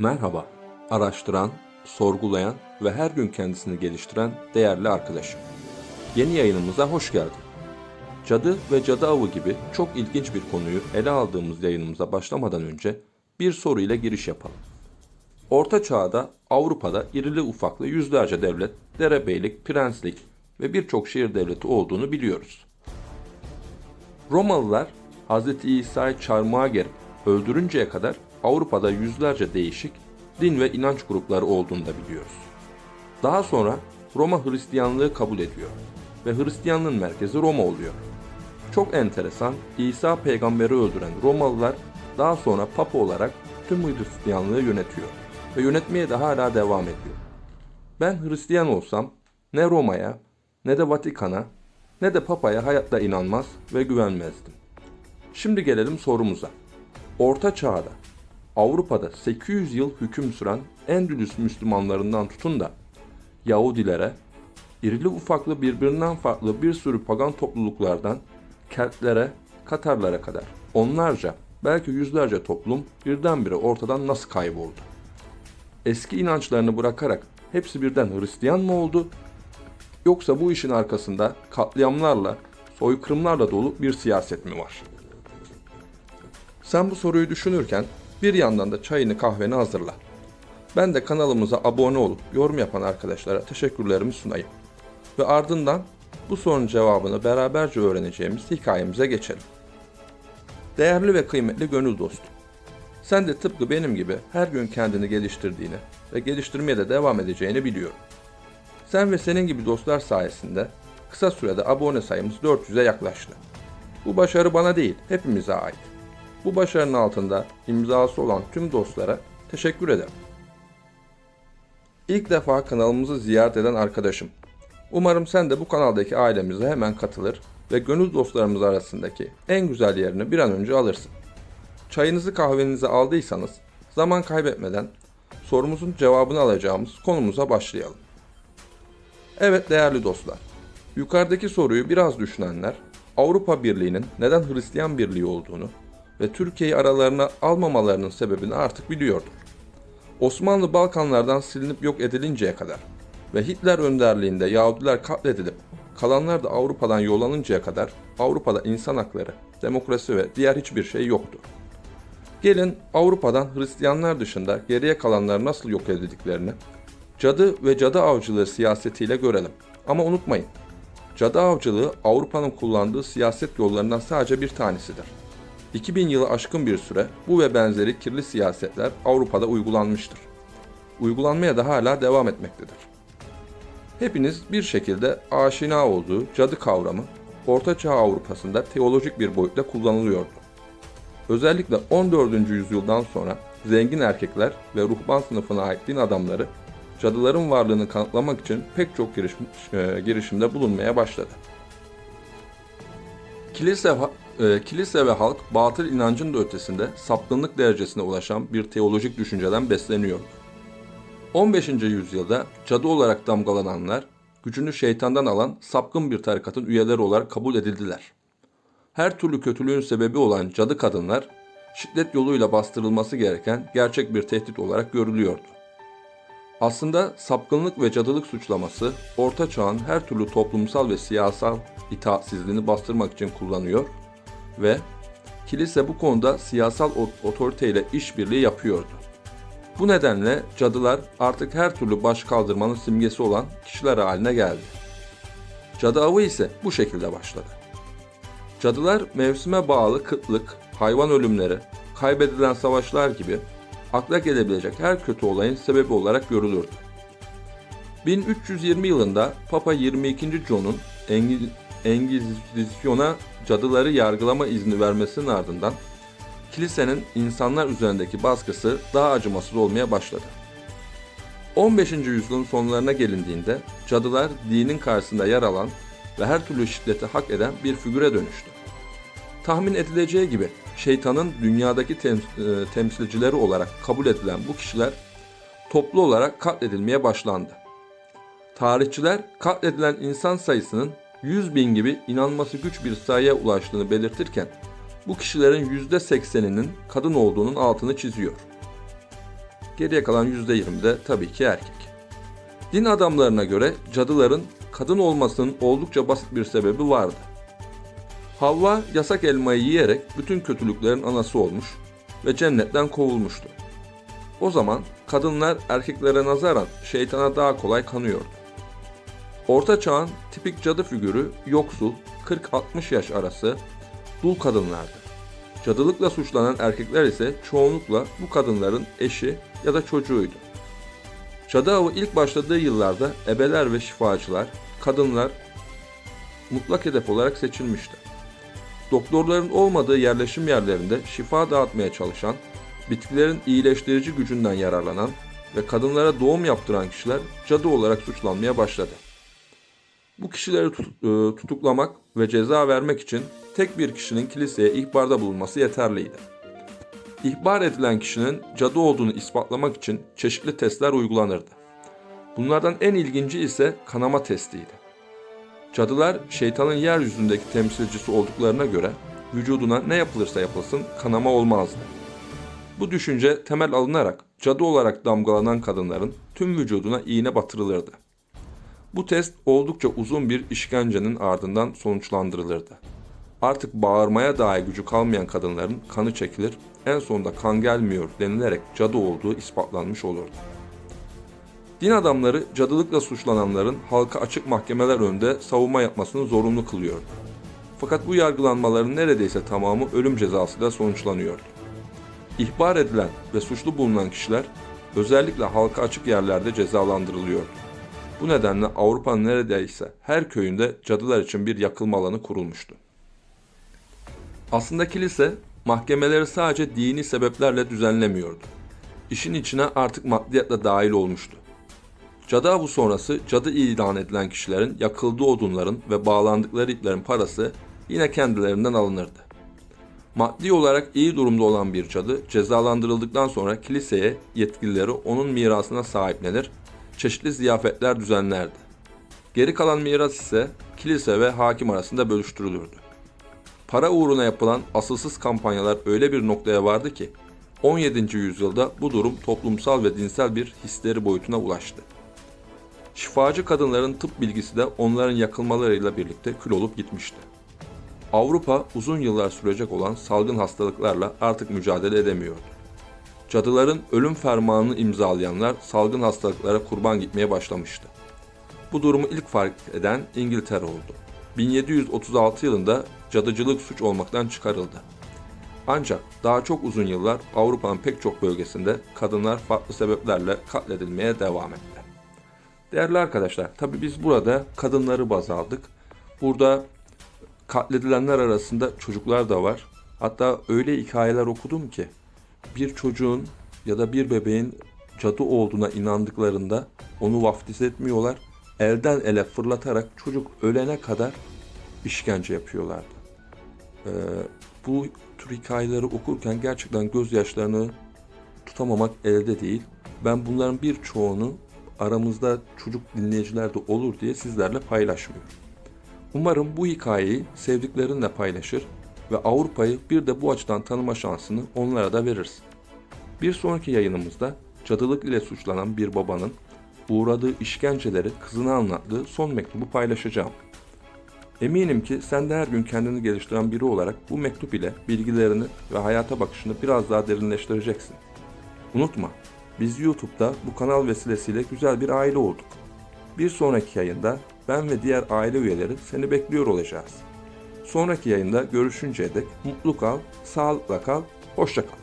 Merhaba, araştıran, sorgulayan ve her gün kendisini geliştiren değerli arkadaşım. Yeni yayınımıza hoş geldin. Cadı ve cadı avı gibi çok ilginç bir konuyu ele aldığımız yayınımıza başlamadan önce bir soru ile giriş yapalım. Orta Çağ'da Avrupa'da irili ufaklı yüzlerce devlet, derebeylik, prenslik ve birçok şehir devleti olduğunu biliyoruz. Romalılar Hz. İsa'yı çarmıha gerip öldürünceye kadar Avrupa'da yüzlerce değişik din ve inanç grupları olduğunu da biliyoruz. Daha sonra Roma Hristiyanlığı kabul ediyor ve Hristiyanlığın merkezi Roma oluyor. Çok enteresan, İsa peygamberi öldüren Romalılar daha sonra Papa olarak tüm Hristiyanlığı yönetiyor ve yönetmeye de hala devam ediyor. Ben Hristiyan olsam ne Roma'ya ne de Vatikan'a ne de Papa'ya hayatta inanmaz ve güvenmezdim. Şimdi gelelim sorumuza. Orta Çağ'da Avrupa'da 800 yıl hüküm süren Endülüs Müslümanlarından tutun da Yahudilere, irili ufaklı birbirinden farklı bir sürü pagan topluluklardan Keltlere, Katarlara kadar onlarca, belki yüzlerce toplum birdenbire ortadan nasıl kayboldu? Eski inançlarını bırakarak hepsi birden Hristiyan mı oldu? Yoksa bu işin arkasında katliamlarla, soykırımlarla dolu bir siyaset mi var? Sen bu soruyu düşünürken bir yandan da çayını kahveni hazırla. Ben de kanalımıza abone olup yorum yapan arkadaşlara teşekkürlerimi sunayım. Ve ardından bu sorunun cevabını beraberce öğreneceğimiz hikayemize geçelim. Değerli ve kıymetli gönül dostum. Sen de tıpkı benim gibi her gün kendini geliştirdiğini ve geliştirmeye de devam edeceğini biliyorum. Sen ve senin gibi dostlar sayesinde kısa sürede abone sayımız 400'e yaklaştı. Bu başarı bana değil, hepimize ait. Bu başarının altında imzası olan tüm dostlara teşekkür ederim. İlk defa kanalımızı ziyaret eden arkadaşım. Umarım sen de bu kanaldaki ailemize hemen katılır ve gönül dostlarımız arasındaki en güzel yerini bir an önce alırsın. Çayınızı kahvenizi aldıysanız zaman kaybetmeden sorumuzun cevabını alacağımız konumuza başlayalım. Evet değerli dostlar, yukarıdaki soruyu biraz düşünenler Avrupa Birliği'nin neden Hristiyan Birliği olduğunu ve Türkiye'yi aralarına almamalarının sebebini artık biliyordur. Osmanlı Balkanlardan silinip yok edilinceye kadar ve Hitler önderliğinde Yahudiler katledilip kalanlar da Avrupa'dan yollanıncaya kadar Avrupa'da insan hakları, demokrasi ve diğer hiçbir şey yoktu. Gelin Avrupa'dan Hristiyanlar dışında geriye kalanlar nasıl yok edildiklerini cadı ve cadı avcılığı siyasetiyle görelim. Ama unutmayın, cadı avcılığı Avrupa'nın kullandığı siyaset yollarından sadece bir tanesidir. 2000 yılı aşkın bir süre bu ve benzeri kirli siyasetler Avrupa'da uygulanmıştır. Uygulanmaya da hala devam etmektedir. Hepiniz bir şekilde aşina olduğu cadı kavramı Orta Çağ Avrupa'sında teolojik bir boyutta kullanılıyordu. Özellikle 14. yüzyıldan sonra zengin erkekler ve ruhban sınıfına ait din adamları cadıların varlığını kanıtlamak için pek çok girişim, e, girişimde bulunmaya başladı. Kilise, e, kilise ve halk batıl inancın da ötesinde sapkınlık derecesine ulaşan bir teolojik düşünceden besleniyordu. 15. yüzyılda cadı olarak damgalananlar gücünü şeytandan alan sapkın bir tarikatın üyeleri olarak kabul edildiler. Her türlü kötülüğün sebebi olan cadı kadınlar şiddet yoluyla bastırılması gereken gerçek bir tehdit olarak görülüyordu. Aslında sapkınlık ve cadılık suçlaması Orta Çağ'ın her türlü toplumsal ve siyasal itaatsizliğini bastırmak için kullanıyor ve kilise bu konuda siyasal otoriteyle işbirliği yapıyordu. Bu nedenle cadılar artık her türlü baş kaldırmanın simgesi olan kişiler haline geldi. Cadı avı ise bu şekilde başladı. Cadılar mevsime bağlı kıtlık, hayvan ölümleri, kaybedilen savaşlar gibi akla gelebilecek her kötü olayın sebebi olarak görülürdü. 1320 yılında Papa 22. John'un Engizisyon'a cadıları yargılama izni vermesinin ardından kilisenin insanlar üzerindeki baskısı daha acımasız olmaya başladı. 15. yüzyılın sonlarına gelindiğinde cadılar dinin karşısında yer alan ve her türlü şiddeti hak eden bir figüre dönüştü. Tahmin edileceği gibi şeytanın dünyadaki e, temsilcileri olarak kabul edilen bu kişiler toplu olarak katledilmeye başlandı. Tarihçiler katledilen insan sayısının 100 bin gibi inanması güç bir sayıya ulaştığını belirtirken bu kişilerin %80'inin kadın olduğunun altını çiziyor. Geriye kalan %20 de tabii ki erkek. Din adamlarına göre cadıların kadın olmasının oldukça basit bir sebebi vardı. Havva yasak elmayı yiyerek bütün kötülüklerin anası olmuş ve cennetten kovulmuştu. O zaman kadınlar erkeklere nazaran şeytana daha kolay kanıyordu. Orta çağın tipik cadı figürü yoksul, 40-60 yaş arası dul kadınlardı. Cadılıkla suçlanan erkekler ise çoğunlukla bu kadınların eşi ya da çocuğuydu. Cadı avı ilk başladığı yıllarda ebeler ve şifacılar, kadınlar mutlak hedef olarak seçilmişti. Doktorların olmadığı yerleşim yerlerinde şifa dağıtmaya çalışan, bitkilerin iyileştirici gücünden yararlanan ve kadınlara doğum yaptıran kişiler cadı olarak suçlanmaya başladı. Bu kişileri e, tutuklamak ve ceza vermek için tek bir kişinin kiliseye ihbarda bulunması yeterliydi. İhbar edilen kişinin cadı olduğunu ispatlamak için çeşitli testler uygulanırdı. Bunlardan en ilginci ise kanama testiydi. Cadılar şeytanın yeryüzündeki temsilcisi olduklarına göre vücuduna ne yapılırsa yapılsın kanama olmazdı. Bu düşünce temel alınarak cadı olarak damgalanan kadınların tüm vücuduna iğne batırılırdı. Bu test oldukça uzun bir işkencenin ardından sonuçlandırılırdı. Artık bağırmaya dahi gücü kalmayan kadınların kanı çekilir, en sonunda kan gelmiyor denilerek cadı olduğu ispatlanmış olurdu. Din adamları cadılıkla suçlananların halka açık mahkemeler önünde savunma yapmasını zorunlu kılıyordu. Fakat bu yargılanmaların neredeyse tamamı ölüm cezasıyla sonuçlanıyordu. İhbar edilen ve suçlu bulunan kişiler özellikle halka açık yerlerde cezalandırılıyordu. Bu nedenle Avrupa'nın neredeyse her köyünde cadılar için bir yakılma alanı kurulmuştu. Aslında kilise mahkemeleri sadece dini sebeplerle düzenlemiyordu. İşin içine artık maddiyatla dahil olmuştu. Cadı avı sonrası cadı ilan edilen kişilerin yakıldığı odunların ve bağlandıkları iplerin parası yine kendilerinden alınırdı. Maddi olarak iyi durumda olan bir cadı cezalandırıldıktan sonra kiliseye yetkilileri onun mirasına sahiplenir, çeşitli ziyafetler düzenlerdi. Geri kalan miras ise kilise ve hakim arasında bölüştürülürdü. Para uğruna yapılan asılsız kampanyalar öyle bir noktaya vardı ki 17. yüzyılda bu durum toplumsal ve dinsel bir histeri boyutuna ulaştı. Şifacı kadınların tıp bilgisi de onların yakılmalarıyla birlikte kül olup gitmişti. Avrupa uzun yıllar sürecek olan salgın hastalıklarla artık mücadele edemiyordu. Cadıların ölüm fermanını imzalayanlar salgın hastalıklara kurban gitmeye başlamıştı. Bu durumu ilk fark eden İngiltere oldu. 1736 yılında cadıcılık suç olmaktan çıkarıldı. Ancak daha çok uzun yıllar Avrupa'nın pek çok bölgesinde kadınlar farklı sebeplerle katledilmeye devam etti. Değerli arkadaşlar, tabi biz burada kadınları baz aldık. Burada katledilenler arasında çocuklar da var. Hatta öyle hikayeler okudum ki bir çocuğun ya da bir bebeğin cadı olduğuna inandıklarında onu vaftiz etmiyorlar. Elden ele fırlatarak çocuk ölene kadar işkence yapıyorlardı. Ee, bu tür hikayeleri okurken gerçekten gözyaşlarını tutamamak elde değil. Ben bunların birçoğunu aramızda çocuk dinleyiciler de olur diye sizlerle paylaşmıyorum. Umarım bu hikayeyi sevdiklerinle paylaşır ve Avrupa'yı bir de bu açıdan tanıma şansını onlara da verirsin. Bir sonraki yayınımızda cadılık ile suçlanan bir babanın uğradığı işkenceleri kızına anlattığı son mektubu paylaşacağım. Eminim ki sen de her gün kendini geliştiren biri olarak bu mektup ile bilgilerini ve hayata bakışını biraz daha derinleştireceksin. Unutma, biz YouTube'da bu kanal vesilesiyle güzel bir aile olduk. Bir sonraki yayında ben ve diğer aile üyeleri seni bekliyor olacağız. Sonraki yayında görüşünceye dek mutlu kal, sağlıkla kal, hoşça kal.